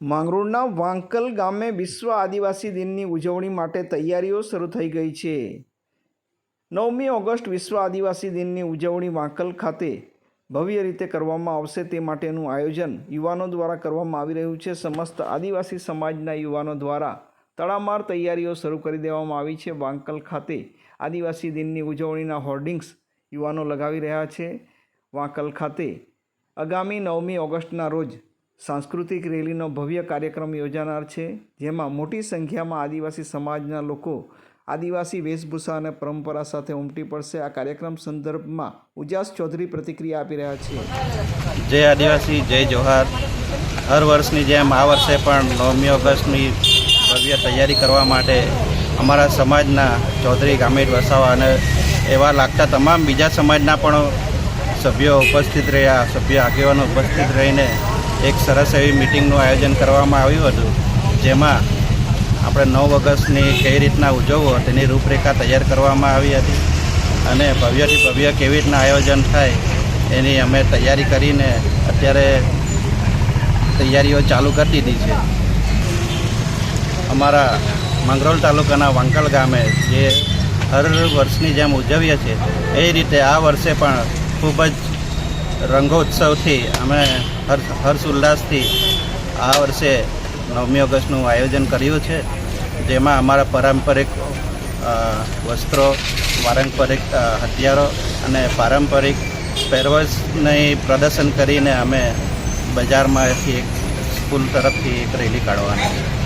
માંગરોળના વાંકલ ગામે વિશ્વ આદિવાસી દિનની ઉજવણી માટે તૈયારીઓ શરૂ થઈ ગઈ છે. નવમી ઓગસ્ટ વિશ્વ આદિવાસી દિનની ઉજવણી વાંકલ ખાતે ભવ્ય રીતે કરવામાં આવશે તે માટેનું આયોજન યુવાનો દ્વારા કરવામાં આવી રહ્યું છે. સમસ્ત આદિવાસી સમાજના યુવાનો દ્વારા તડામાર તૈયારીઓ શરૂ કરી દેવામાં આવી છે. વાંકલ ખાતે આદિવાસી દિનની ઉજવણીના હોર્ડિંગ્સ યુવાનો લગાવી રહ્યા છે. વાંકલ ખાતે આગામી નવમી ઓગસ્ટના રોજ સાંસ્કૃતિક રેલીનો ભવ્ય કાર્યક્રમ યોજાનાર છે, જેમાં મોટી સંખ્યામાં આદિવાસી સમાજના લોકો આદિવાસી વેશભૂષા અને પરંપરા સાથે ઉમટી પડશે. આ કાર્યક્રમ સંદર્ભમાં ઉજાસ ચૌધરી પ્રતિક્રિયા આપી રહ્યા છે. જય આદિવાસી, જય જોહાર. હર વર્ષની જેમ આ વર્ષે પણ નવમી ઓગસ્ટની ભવ્ય તૈયારી કરવા માટે અમારા સમાજના ચૌધરી ગામેટ વસાવા અને એવા લાગતા તમામ બીજા સમાજના પણ સભ્યો ઉપસ્થિત રહ્યા, સભ્ય આગેવાનો ઉપસ્થિત રહીને એક સરસ એવી મિટિંગનું આયોજન કરવામાં આવ્યું હતું, જેમાં આપણે નવ ઓગસ્ટની કઈ રીતના ઉજવવો તેની રૂપરેખા તૈયાર કરવામાં આવી હતી અને ભવ્યથી ભવ્ય કેવી રીતના આયોજન થાય એની અમે તૈયારી કરીને અત્યારે તૈયારીઓ ચાલુ કરી દીધી છે. અમારા મંગરોળ તાલુકાના વાંકલ ગામે જે હર વર્ષની જેમ ઉજવીએ છીએ, એ રીતે આ વર્ષે પણ ખૂબ જ રંગોત્સવથી અમે હર્ષ ઉલ્લાસથી આ વર્ષે નવમી ઓગસ્ટનું આયોજન કર્યું છે, જેમાં અમારા પારંપરિક વસ્ત્રો, પારંપરિક હથિયારો અને પારંપરિક પહેરવેશને પ્રદર્શન કરીને અમે બજારમાંથી એક સ્કૂલ તરફથી એક રેલી કાઢવાની છે.